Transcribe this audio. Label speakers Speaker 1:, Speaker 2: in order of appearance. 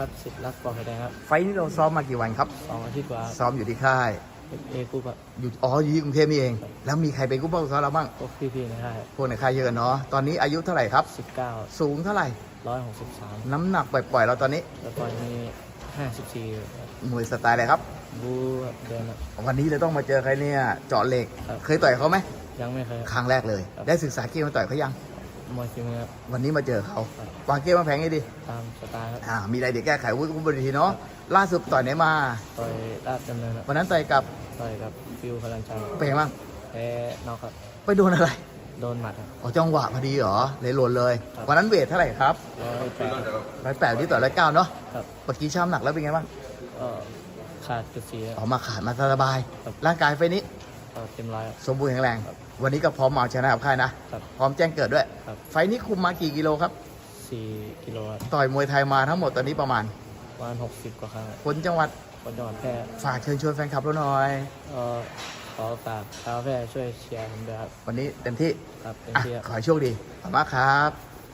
Speaker 1: ครับสิทธิ์รักปอไข่แดงครับ
Speaker 2: ไฟล์นี้เราซ้อมมากี่วันครับ
Speaker 1: สองอาทิตย์กว่า
Speaker 2: ซ้อมอยู่ที่ค่าย
Speaker 1: เอกูแบบ
Speaker 2: อยู่อ๋ออยู่ที่กรุงเทพนี่เองแล้วมีใครเป็นกู้เป้าซ้อมเราบ้าง
Speaker 1: พวกพี่ๆในค่าย
Speaker 2: พวกในค่ายเยอะเนาะ ตอนนี้อายุเท่าไหร่ครับ
Speaker 1: สิบเก้า
Speaker 2: สูงเท่าไหร่
Speaker 1: ร้อยหกสิบสาม
Speaker 2: น้ำหนักปล่อยๆเราตอนนี้
Speaker 1: แล้วก็มีห้าสิบสี่
Speaker 2: มวยสไตล์อะไรครับ
Speaker 1: บูครับเดินครับ
Speaker 2: วันนี้เราต้องมาเจอใครเนี่ย เจาะเหล็ก
Speaker 1: ครับ
Speaker 2: เคยต่อยเขาไหม
Speaker 1: ยังไม่เคย
Speaker 2: ครั้งแรกเลย
Speaker 1: ครับ
Speaker 2: ได้ศึกษาเกมมาต่อยเขายัง
Speaker 1: มวยฝีมือครับ
Speaker 2: วันนี้มาเจอเขา
Speaker 1: ครับ
Speaker 2: วางเกมมาแพงให้ดี
Speaker 1: ตามสไตล์ครับ
Speaker 2: อ่ามีอะไรเดี๋ยวแก้ไขวุ้ยคุณบนเวทีเนาะล่าสุดต่อยไหนมา
Speaker 1: ต่อยราชดำเนินครับ
Speaker 2: วันนั้นต่อยกับ
Speaker 1: ต่อยกับฟิวพลังชัย
Speaker 2: เป็นไงบ้าง
Speaker 1: แพ้นอกครับ
Speaker 2: ไปโดนอะไร
Speaker 1: โดนหมัดครับ
Speaker 2: อ๋อจังหวะพอดีเหรอเลยหล่นเลย
Speaker 1: ครับ
Speaker 2: วันนั้นเวทเท่าไหร่ครับ
Speaker 1: ร้อยแปด
Speaker 2: ร้อยแปดที่ต่อยร้อยเก้าเนาะ
Speaker 1: ครับ
Speaker 2: เมื่อกี้ช้ำหนักแล้วเป็นไงบ้าง
Speaker 1: ก็ขาดจุดสี่ครับ
Speaker 2: ออกมาขาดมาสบาย
Speaker 1: ครับ
Speaker 2: ร่างกายไฟนี้
Speaker 1: ก็เต็มร้อยครับ
Speaker 2: สมบูรณ์แข็งแรง
Speaker 1: ครับ
Speaker 2: วันนี้ก็พร้อมมาเอาชนะกับค่ายนะ
Speaker 1: ครับ
Speaker 2: พร้อมแจ้งเกิดด้วย
Speaker 1: ครับ
Speaker 2: ไฟนี้คุมมากี่กิโลครับ
Speaker 1: สี่กิโลครับ
Speaker 2: ต่อยมวยไทยมาทั้งหมดตอนนี้ประมาณ
Speaker 1: ประมาณหกสิบกว่าครั้งครับ
Speaker 2: คนจังหวัด
Speaker 1: คนจังหวัดแพร่
Speaker 2: ฝากเชิญชวนแฟนคลับเราหน่อย
Speaker 1: ก็ขอฝากชาวแพร่ช่วยเชียร์ผมด้วยครับ
Speaker 2: วันนี้เต็มที่
Speaker 1: ครับเต็ม
Speaker 2: อะ
Speaker 1: ที่ครับ
Speaker 2: ขอให้โชคดีขอบคุณมากครับ